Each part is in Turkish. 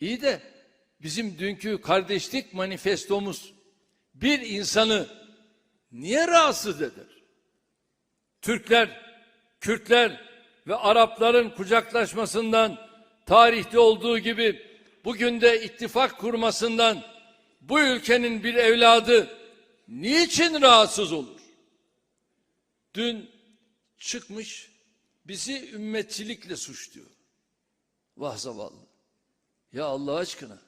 İyi de bizim dünkü kardeşlik manifestomuz bir insanı niye rahatsız eder? Türkler, Kürtler ve Arapların kucaklaşmasından tarihte olduğu gibi bugün de ittifak kurmasından bu ülkenin bir evladı niçin rahatsız olur? Dün çıkmış bizi ümmetçilikle suçluyor. Vah zavallı. Ya Allah aşkına.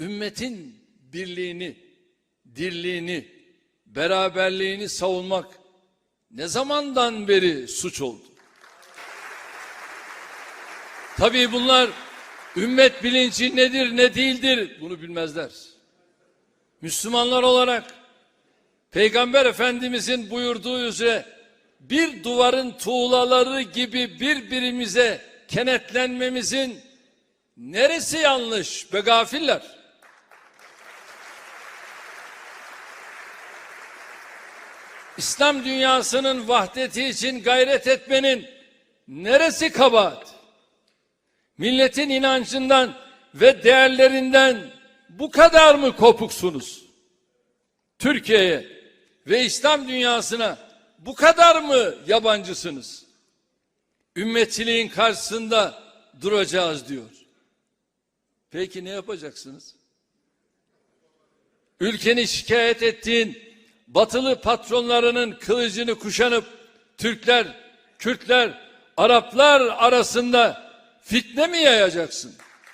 Ümmetin birliğini, dirliğini, beraberliğini savunmak ne zamandan beri suç oldu? Tabii bunlar ümmet bilinci nedir ne değildir bunu bilmezler. Müslümanlar olarak Peygamber Efendimizin buyurduğu üzere bir duvarın tuğlaları gibi birbirimize kenetlenmemizin neresi yanlış be gafiller? İslam dünyasının vahdeti için gayret etmenin neresi kabahat? Milletin inancından ve değerlerinden bu kadar mı kopuksunuz? Türkiye'ye ve İslam dünyasına bu kadar mı yabancısınız? Ümmetçiliğin karşısında duracağız diyor. Peki ne yapacaksınız? Ülkeni şikayet ettiğin batılı patronlarının kılıcını kuşanıp Türkler, Kürtler, Araplar arasında fitne mi yayacaksın?